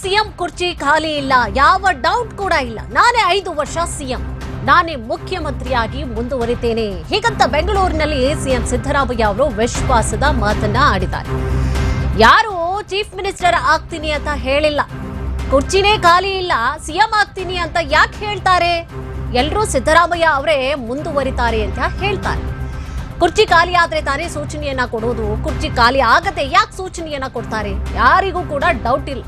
CM ಕುರ್ಚಿ ಖಾಲಿ ಇಲ್ಲ, ಯಾವ ಡೌಟ್ ಕೂಡ ಇಲ್ಲ. ನಾನೇ ಐದು ವರ್ಷ ಸಿಎಂ. ನಾನೇ ಮುಖ್ಯಮಂತ್ರಿಯಾಗಿ ಮುಂದುವರಿತೇನೆ. ಹೀಗಂತ ಬೆಂಗಳೂರಿನಲ್ಲಿ ಸಿಎಂ ಸಿದ್ದರಾಮಯ್ಯ ಅವರು ವಿಶ್ವಾಸದ ಮಾತನ್ನ ಆಡಿದ್ದಾರೆ. ಯಾರು ಚೀಫ್ ಮಿನಿಸ್ಟರ್ ಆಗ್ತೀನಿ ಅಂತ ಹೇಳಿಲ್ಲ. ಕುರ್ಚಿನೇ ಖಾಲಿ ಇಲ್ಲ, ಸಿಎಂ ಆಗ್ತೀನಿ ಅಂತ ಯಾಕೆ ಹೇಳ್ತಾರೆ? ಎಲ್ಲರೂ ಸಿದ್ದರಾಮಯ್ಯ ಅವರೇ ಮುಂದುವರಿತಾರೆ ಅಂತ ಹೇಳ್ತಾರೆ. ಕುರ್ಚಿ ಖಾಲಿ ಆದ್ರೆ ತಾನೇ ಸೂಚನೆಯನ್ನ ಕೊಡೋದು, ಕುರ್ಚಿ ಖಾಲಿ ಆಗದೆ ಯಾಕೆ ಸೂಚನೆಯನ್ನ ಕೊಡ್ತಾರೆ? ಯಾರಿಗೂ ಕೂಡ ಡೌಟ್ ಇಲ್ಲ.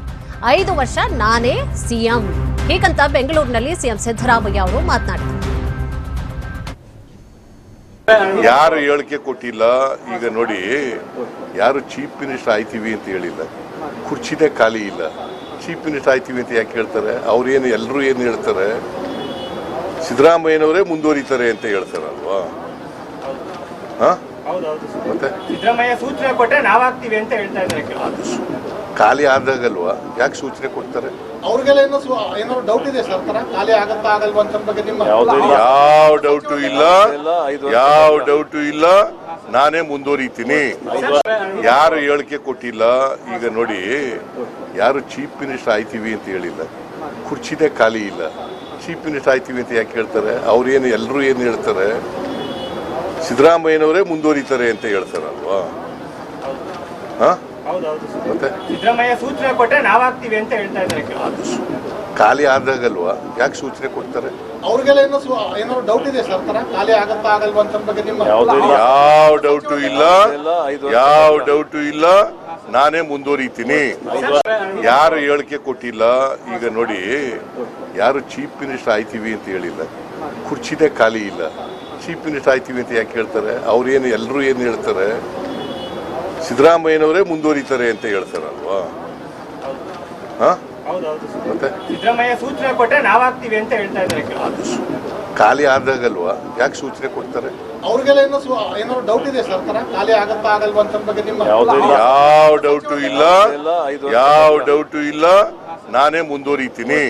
ಐದು ವರ್ಷ ನಾನೇ ಸಿಎಂ. ಹೀಗಂತ ಬೆಂಗಳೂರಿನಲ್ಲಿ ಸಿಎಂ ಸಿದ್ದರಾಮಯ್ಯ ಅವರು ಮಾತನಾಡಿದರು. ಯಾರು ಹೇಳಿಕೆ ಕೊಟ್ಟಿಲ್ಲ? ಈಗ ನೋಡಿ ಯಾರು ಚೀಫ್ ಮಿನಿಸ್ಟರ್ ಆಯ್ತೀವಿ ಅಂತ ಹೇಳಿಲ್ಲ. ಕುರ್ಚಿನೇ ಖಾಲಿ ಇಲ್ಲ. ಚೀಫ್ ಮಿನಿಸ್ಟರ್ ಆಯ್ತೀವಿ ಅಂತ ಯಾಕೆ ಹೇಳ್ತಾರೆ? ಅವ್ರೇನು ಎಲ್ಲರೂ ಏನು ಹೇಳ್ತಾರೆ? ಸಿದ್ದರಾಮಯ್ಯನವರೇ ಮುಂದುವರಿತಾರೆ ಅಂತ ಹೇಳ್ತಾರಲ್ವಾ? ಹಾ. ಮತ್ತೆ? ಸಿದ್ದರಾಮಯ್ಯ ಸೂಚನೆ ಕೊಟ್ಟರೆ ನಾವಾಗ್ತೀವಿ ಅಂತ ಹೇಳ್ತಾ ಇದ್ದಾರೆ. ಅದು ಖಾಲಿ ಆದಾಗಲ್ವ? ಯಾಕೆ ಸೂಚನೆ ಕೊಡ್ತಾರೆ? ಅವ್ರಿಗೆಲ್ಲ ಏನೋ ಸು- ಡೌಟ್ ಇದೆ ಸರ್ ತರ ಖಾಲಿ ಆಗತ್ತಾ ಆಗಲ್ವಾ ಅಂತ ಬಗ್ಗೆ ನಿಮ್ಮ ಯಾವ ಡೌಟು ಇಲ್ಲ ಯಾವ ಡೌಟು ಇಲ್ಲ ನಾನೇ ಮುಂದುವರಿತೀನಿ. ಯಾರು ಹೇಳಿಕೆ ಕೊಟ್ಟಿಲ್ಲ ಈಗ ನೋಡಿ ಯಾರು ಚೀಫ್ ಮಿನಿಸ್ಟರ್ ಆಯ್ತೀವಿ ಅಂತ ಹೇಳಿಲ್ಲ. ಕುರ್ಚಿನೇ ಖಾಲಿ ಇಲ್ಲ. ಚೀಫ್ ಮಿನಿಸ್ಟರ್ ಆಯ್ತೀವಿ ಅಂತ ಯಾಕೆ ಹೇಳ್ತಾರೆ? ಅವ್ರೇನು ಎಲ್ಲರೂ ಏನು ಹೇಳ್ತಾರೆ? ಸಿದ್ದರಾಮಯ್ಯನವರೇ ಮುಂದುವರಿತಾರೆ ಅಂತ ಹೇಳ್ತಾರಲ್ವಾ? ಹಾ. ಮತ್ತೆ? ಸಿದ್ದರಾಮಯ್ಯ ಸೂಚನೆ ಕೊಟ್ಟರೆ ನಾವು ಆಗ್ತೀವಿ ಅಂತ ಹೇಳ್ತಾ ಇದ್ದಾರೆ ಕೆಲವು. ಅದು ಸು- ಖಾಲಿ ಆದಾಗಲ್ವಾ? ಯಾಕೆ ಸೂಚನೆ ಕೊಡ್ತಾರೆ? ಅವ್ರಿಗೆಲ್ಲ ಏನೋ ಸು- ಏನಾದ್ರು ಡೌಟ್ ಇದೆ ಸರ್ ತರ ಖಾಲಿ ಆಗತ್ತಾ ಆಗಲ್ವಾ ಅಂತ ಬಗ್ಗೆ ನಿಮ್ಮ ಯಾವ ಡೌಟು ಇಲ್ಲ. ಯಾವ ಡೌಟು ಇಲ್ಲ. ನಾನೇ ಮುಂದುವರಿತೀನಿ. ಯಾರು ಹೇಳಿಕೆ ಕೊಟ್ಟಿಲ್ಲ? ಈಗ ನೋಡಿ ಯಾರು ಚೀಫ್ ಮಿನಿಸ್ಟರ್ ಆಯ್ತೀವಿ ಅಂತ ಹೇಳಿಲ್ಲ. ಕುರ್ಚಿದೆ ಖಾಲಿ ಇಲ್ಲ. ಚೀಫ್ ಮಿನಿಸ್ಟರ್ ಆಯ್ತೀವಿ ಅಂತ ಯಾಕೆ ಹೇಳ್ತಾರೆ? ಅವ್ರೇನು ಎಲ್ಲರೂ ಏನು ಹೇಳ್ತಾರೆ? ಸಿದ್ದರಾಮಯ್ಯನವರೇ ಮುಂದುವರಿತಾರೆ ಅಂತ ಹೇಳ್ತಾರಲ್ವಾ. ಮತ್ತೆ? ಖಾಲಿ ಆದಾಗಲ್ವಾ? ಯಾಕೆ ಸೂಚನೆ ಕೊಡ್ತಾರೆ? ಅವ್ರಿಗೆಲ್ಲ ಏನೋ ಸು- ಡೌಟ್ ಇದೆ ಸರ್ ತರ ಖಾಲಿ ಆಗತ್ತಾ ಆಗಲ್ವಾ ಅಂತ ಬಗ್ಗೆ ನಿಮ್ಮ ಯಾವ ಡೌಟು ಇಲ್ಲ. ಯಾವ ಡೌಟು ಇಲ್ಲ. ನಾನೇ ಮುಂದುವರಿತೀನಿ.